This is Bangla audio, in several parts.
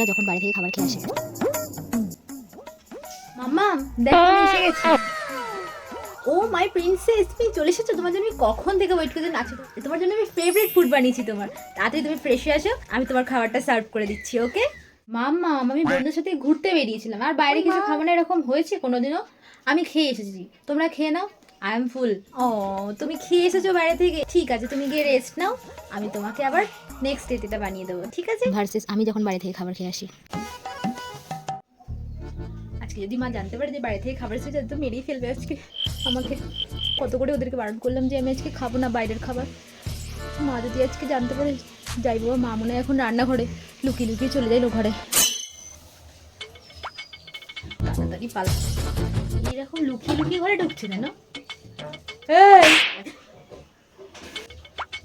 মেয়েরা যখন বাড়ি থেকে খাবার খেয়ে আসে মাম্মা দেখো আমি এসে গেছি। ও মাই প্রিন্সেস তুমি চলে এসেছ? তোমার জন্য আমি কখন থেকে ওয়েট করতে নাচো তোমার জন্য আমি ফেভারিট ফুড বানিয়েছি তোমার। তাড়াতাড়ি তুমি ফ্রেশ হয়ে আসো আমি তোমার খাবারটা সার্ভ করে দিচ্ছি ওকে মাম্মা আমি বন্ধুদের সাথে ঘুরতে বেরিয়েছিলাম। আর বাইরে কিছু খাবার না এরকম হয়েছে কোনোদিনও? আমি খেয়ে এসেছি। তোমরা খেয়ে নাও। আই এম ফুল ও তুমি খেয়ে এসেছ বাইরে থেকে। ঠিক আছে তুমি গিয়ে রেস্ট নাও। আমি তোমাকে আবার নেক্সট ডেটা বানিয়ে দেবো ঠিক আছে? ভার্সেস আমি যখন বাড়ি থেকে খাবার খেয়ে আসি। আজকে যদি মা জানতে পারে যে বাড়ি থেকে খাবার এসেছে তো মেরেই ফেলবে আজকে। আমাকে কত করে ওদেরকে বারণ করলাম যে আমি আজকে খাব না বাইরের খাবার। মা যদি আজকে জানতে পারে যাই বাবা মা মনে হয় এখন রান্নাঘরে লুকিয়ে লুকিয়ে চলে যাইলো ঘরে তাড়াতাড়ি পালা। এরকম লুকিয়ে লুকিয়ে ঘরে ঢুকছে কেন? এই!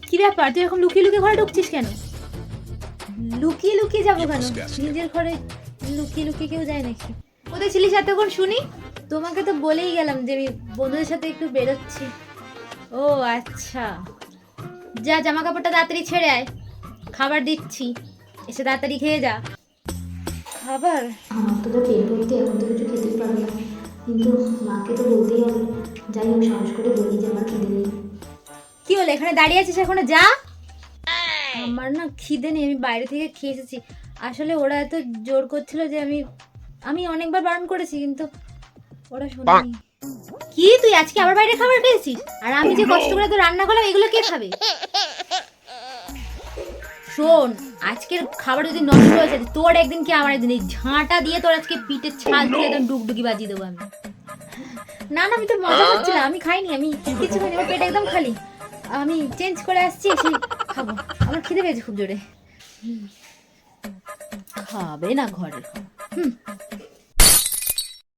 কি ব্যাপার? তুই এরকম লুকিয়ে লুকিয়ে ঘরে ঢুকছিস কেন? লুকিয়ে লুকিয়ে যাব কেন? নিজের ঘরে লুকিয়ে লুকিয়ে কেউ যায় নাকি? কোথায় ছিলিস এতক্ষণ শুনি? তোমাকে তো বলেই গেলাম যে আমি বন্ধুদের সাথে একটু বেরোচ্ছি। ও আচ্ছা। যা জামা কাপড়টা তাড়াতাড়ি ছেড়ে আয়। খাবার দিচ্ছি। এসে তাড়াতাড়ি খেয়ে যা। খাবার? আমার তো পেট ভর্তি এখন তো কিছু খেতেই পারব না। কিন্তু মাকে তো বলতেই হবে। যাই হোক সাহস করে বলি। এখানে দাঁড়িয়ে আছিস এখনও? যা। আমার না খিদে নেই, আমি বাইরে থেকে খেয়ে এসেছি। আসলে ওরা এত জোর করছিল যে আমি আমি অনেকবার বারণ করেছি, কিন্তু ওরা শোনেনি। কি? তুই আজকে আবার বাইরে খাবার খেয়েছিস? আর আমি যে কষ্ট করে তো রান্না করলাম, এগুলো কে খাবে? শোন, আজকের খাবার যদি নষ্ট হয়ে যায়, তোর একদিন কি আমার একদিন? এই ঝাঁটা দিয়ে তোর আজকে পিঠের ছাল দিয়ে একদম ডুগডুগি বাজিয়ে দেবো আমি। না না, আমি তো মজা করছিলাম, আমি খাইনি, আমি কিছু খাইনি, আমার পেট একদম খালি। আমি চেঞ্জ করে আসছি এসে খাব। আমার খিদে পেয়েছে খুব জোরে। খাবে না ঘরে। হুম।